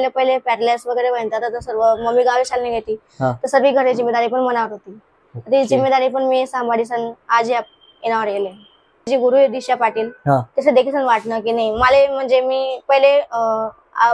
मम्मीला पहिले पॅरलेस वगैरे म्हणतात तर सर्व मम्मी गावी चालणे घेते. तर सर्व घरी जिम्मेदारी पण मनावर होती ती. जिम्मेदारी पण मी सांभाळी सण आज या- येण्यावर गेले जी गुरु आहे दिशा पाटील. तसं देखील सण वाटणं की नाही मला म्हणजे मी पहिले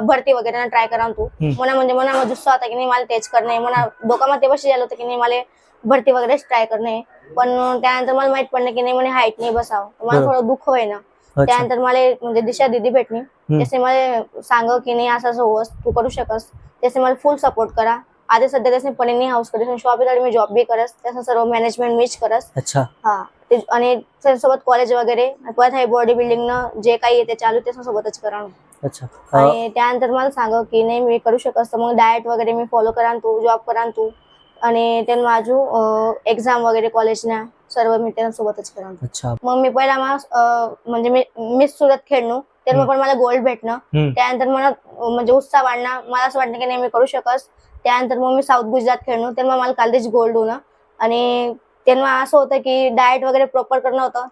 भरती वगैरे ट्राय करा तू. मना म्हणजे मना जुस्सा होता की नाही मला तेच करणे मना डोकामध्ये तेव्हा झालं होतं की नाही मला भरती वगैरेच ट्राय करणे पण त्यानंतर मला माहीत पडलं की नाही म्हणे हाईट नाही बसावं मला. थोडं दुःख होईना त्यानंतर मला म्हणजे दिशा दिदी भेटली. त्याचे मला सांग की नाही असं असं होस तू करू शकस. त्याचे मला फुल सपोर्ट करा. आधी सध्या त्याने पणीनी हाऊस करस शॉप मी जॉब बी करस. त्याचं सर्व मॅनेजमेंट मीच करस. अच्छा. हा. आणि त्याच्यासोबत कॉलेज वगैरे परत हे बॉडी बिल्डिंग न जे काही आहे ते चालू त्याच्यासोबतच करा अच्छा. आणि त्यानंतर मला सांग की नाही मी करू शकस. तर मग डाएट वगैरे मी फॉलो करा तू जॉब करा तू. आणि त्यानं माझू एक्झाम वगैरे कॉलेजना सर्व मी त्यांच्यासोबतच करा अच्छा. मग मी पहिला मा अं, म्हणजे मी मिस सुरत खेळणं तर मग पण मला गोल्ड भेटणं. त्यानंतर मला म्हणजे उत्साह वाढणं मला असं वाटतं की नाही मी करू शकस. त्यानंतर मग मी साऊथ गुजरात खेळणं तर मग मला कालदेश गोल्ड होणं. आणि तेव्हा असं होतं की डाएट वगैरे प्रॉपर करणं होतं.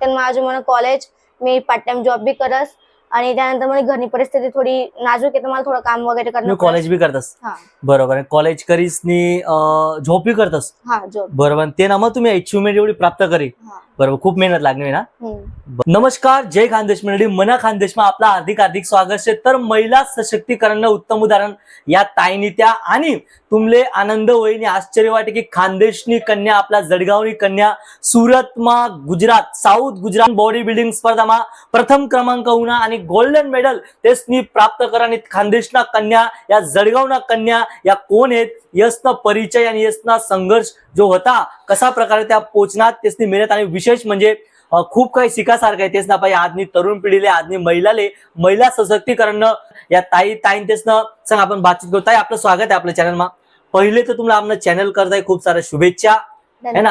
तेव्हा अजून मला कॉलेज मी पार्ट टाइम जॉब बी करस. आणि त्यानंतर मला घरनी परिस्थिती थोडी नाजूक आहे तर मला थोडं काम वगैरे करणं कॉलेज बी करतस? हा. बरोबर आणि कॉलेज करीस नी झोप बी करतस? हा जॉब बरोबर ते ना मग तुम्ही अचिव्हमेंट एवढी प्राप्त करी. हा. बरोबर खूप मेहनत लागली ना? हो. नमस्कार जय खानदेश मंडळी. मना खानदेश आपला हार्दिक हार्दिक स्वागत आहे. तर महिला सशक्तीकरण उत्तम उदाहरण या ताईनी त्या आणि तुमले आनंद होईल आश्चर्य वाटे की खानदेशनी कन्या आपला जळगावनी कन्या सुरतमा Gujarat south Gujarat body building स्पर्धा मा प्रथम क्रमांक होणार आणि गोल्डन मेडल तेसनी प्राप्त करानी खानदेशना कन्या या जळगावना कन्या या कोण आहेत? यसना परिचय आणि यसना संघर्ष जो होता कसा प्रकारे त्या पोचनात तेच मेहनत आणि विशेष म्हणजे अ, खूप काही शिकासारखं आहे. तेच ना पाहिजे आजनी तरुण पिढीले आजनी महिलाले महिला सशक्तीकरण या ताई ताईन तेच ना सांग आपण बातचीत करू. ताई आपलं स्वागत आहे आपल्या चॅनलमा पहिले तर तुम्हाला आपलं चॅनल करताय खूप साऱ्या शुभेच्छा. है ना?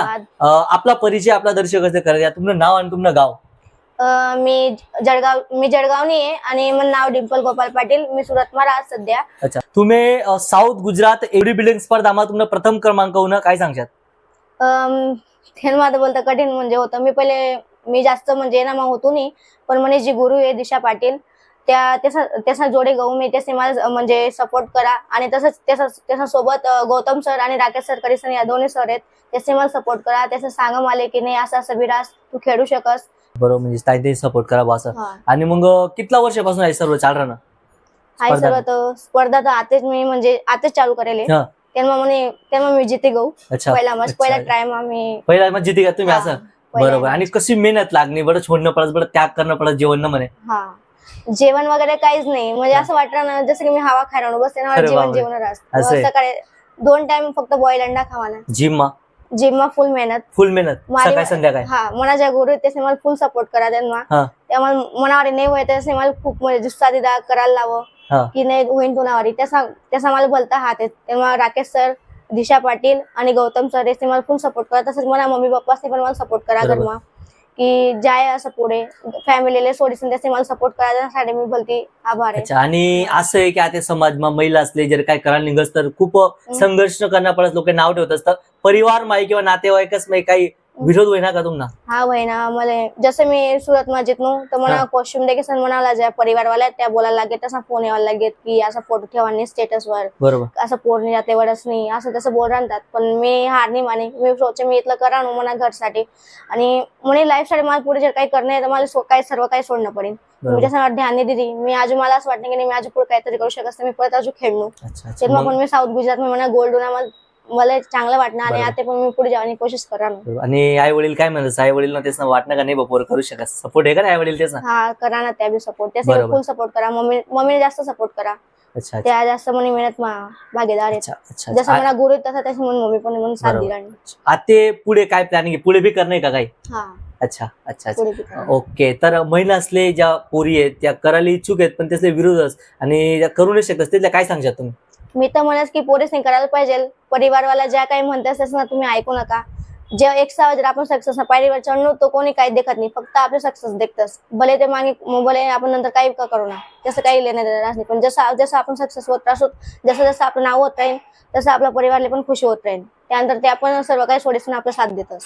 आपला परिचय आपला दर्शक कसे करत या तुमचं नाव आणि तुमचं गाव. मी जळगाव मी जळगावनी आहे आणि माझं नाव डिंपल गोपाल पाटील. मी सुरतमा राहत सध्या. अच्छा. तुम्ही साऊथ गुजरात एवढी बिल्डिंग तुम्हाला प्रथम क्रमांक होणं काय सांगशात? हे माझं बोलतं कठीण म्हणजे होतं. मी पहिले मी जास्त म्हणजे ना मग होतो नाही. पण म्हणे जी गुरु आहे दिशा पाटील त्या त्याचा त्याचा जोडे गहू मी. त्याचे मला म्हणजे सपोर्ट करा. आणि तसंच त्याच्या सोबत गौतम सर आणि राकेश सर करिसन या दोन्ही सर आहेत. त्याचे मला सपोर्ट करा. त्याचं सांग मला की नाही असं असं विरास तू खेळू शकस. बरोबर म्हणजे ताई ते सपोर्ट करा असं. आणि मग कितला वर्षापासून आहे सर्व चाल राहणं हाय स्पर्धा. सर्व स्पर्धा तर आताच मी म्हणजे आताच चालू करेल गहू. अच्छा. पहिला मग अच्छा. पहिला ट्राय मग मी पहिला मग जिथे का तुम्ही असं? बरोबर. आणि कशी मेहनत लागणी बरं छोडणं पडत बरं त्याग करणं पडत जेवण न म्हणे. हा. जेवण वगैरे काहीच नाही. म्हणजे असं वाटलं ना जसं की मी हवा खायला बसते ना मला अरे जेवण बापरे. जेवण असं. आहे. सकाळी दोन टाइम फक्त बॉईल अंडा खावाना जिम मा जिम मा फुल मेहनत. फुल मेहनत. मारी- सकाळ संध्याकाळ. हा मला ज्या गुरु आहेत त्याने मला फुल सपोर्ट करा त्यांना. हा. मनावर नाही होय त्याने मला खूप म्हणजे जुस्सा दिदा करायला लावं. की नाही होईन तुनावारी त्याचा त्याचा मला बोलता आहे तेव्हा राकेश सर दिशा पाटील आणि गौतम सर याचे मला फुल सपोर्ट करा तसंच मला मम्मी पप्पाने पण मला सपोर्ट करा. घरमा की जाय असं पुढे. फॅमिलीला सोडीसन त्याचे मला सपोर्ट करा. त्यासाठी मी बोलते आभार आहे. अच्छा आणि असं आहे की आता समाजमा महिला असले जर काय करायला निघस तर खूप संघर्ष करणं पडत लोक नाव ठेवत असतात. परिवार माई किंवा नातेवाईकच काही विरोध होईना का तुम्हाला हा भाई ना मला जसं मी सुरत मध्ये जितनो तर मला हा. कॉस्ट्युम देखील सण म्हणाला ज्या. परिवारवाल्या त्या बोलायला लागेल तसा फोन यायला लागेल की असा फोटो ठेवा स्टेटस वर. बरोबर. असं पोरणी जाते वडच नाही. असं तसं बोल राहतात. पण मी हार नाही माने. मी सोचे मी इथलं करा ना म्हणा घरसाठी. आणि म्हणे लाईफसाठी मला पुढे जर काही करणं आहे तर मला काही सर्व काही सोडणं पडेल. मी बरोबर त्याच्यावर ध्यान नाही दिली मी अजून मला असं वाटतं की नाही मी अजून पुढे काहीतरी करू शकत मी परत अजून खेळणं. तेव्हा पण मी साऊथ गुजरात मी म्हणा गोल्ड मला मला चांगलं वाटणं आणि बरोबर. आता पण मी पुढे जाण्याची कोशिश करा ना. आणि आई वडील काय म्हणतात? आई वडील तेच वाटणं का नाही बपोर करू शकत. सपोर्ट आहे का आई वडील तेच ना? हा करा ना त्या बी सपोर्ट त्यासाठी बरोबर. फुल सपोर्ट करा. मम्मी मम्मीने जास्त सपोर्ट करा. अच्छा अच्छा. त्या जास्त म्हणे मेहनत मा- भागीदार आहेत. अच्छा अच्छा जसं अच्छा. मला गुरु आहेत तसा त्याची म्हणून मम्मी पण म्हणून साथ बरोबर. दिला नाही. आते पुढे काय प्लॅनिंग पुढे बी करणं आहे का काही? हा. अच्छा अच्छा अच्छा. पुढे बी करा. ओके. तर महिला असले ज्या पोरी आहेत त्या करायला इच्छुक आहेत पण त्याचे विरोध आणि त्या करू नाही शकत त्याला काय सांगशात तुम्ही? मी तर म्हणत की पोरेस नाही करायला पाहिजे. परिवारवाला ज्या काही म्हणतात तसं ना तुम्ही ऐकू नका. जे एक सहा जर आपण सक्सेस पायरीवर चढणं तो कोणी काही देखत नाही. फक्त आपले सक्सेस देखतस भले ते मागे भले आपण नंतर काही का करू ना. तसं काही लेणं देणार नाही. पण जसं जसं आपण सक्सेस होत असो जसं जसं आपलं नाव होत राहील तसं आपल्या परिवारला पण खुशी होत राहील त्यानंतर ते आपण सर्व काही सोडेसून आपला साथ देतस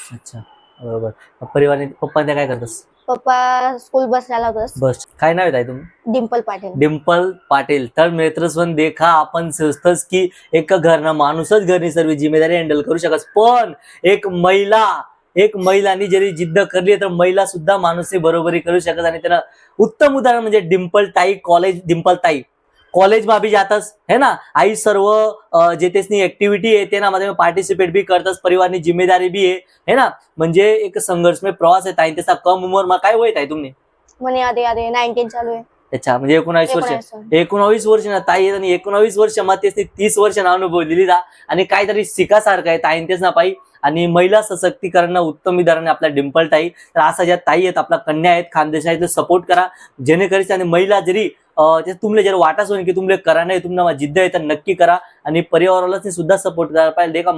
बरोबर. परिवार पप्पा त्या काय करतस? पप्पा स्कूल बसला लावतस. बस काय नाव आहे तुम्ही डिम्पल पाटील. डिम्पल पाटील. तर मित्रस्वन देखा आपण सहजतच की एक घरना माणूसच घरनी सर्व जिम्मेदारी हँडल करू शकत. पण एक महिला एक महिलांनी जरी जिद्द करली तर महिला सुद्धा माणूस बरोबरी करू शकत आणि त्याला उत्तम उदाहरण म्हणजे डिम्पल ताई कॉलेज डिम्पल ताई. कॉलेज मा बी जातस है ना? आई सर्व जे तेसनी ऍक्टिव्हिटी आहे ते ना मध्ये पार्टिसिपेट बी करतस परिवारनी जिम्मेदारी बी आहे है ना? म्हणजे एक संघर्षमय प्रवास आहे ताई. त्याचा कम उमर मा काय आधी आधी नाईन्टीन चालू आहे. त्याच्या म्हणजे एकोणावीस वर्ष. एकोणावीस. वर्ष. ना ताई आणि एकोणावीस वर्ष मग तेच तीस वर्ष ना अनुभवलेली जा आणि काहीतरी शिकासारखं आहे ताईन तेच ना पाई. आणि महिला सशक्तीकरण उत्तम उदाहरण आहे आपल्या डिम्पल ताई. तर असा ज्या ताई आहेत आपल्या कन्या आहेत खानदेश आहेत सपोर्ट करा. जेणेकरी आणि महिला जरी ते तुमले जर वाटास होईल की तुमले करा नाही तुम्हाला जिद्द आहे तर नक्की करा. आणि परिवारालाच सुद्धा सपोर्ट करायला पाहिजे. का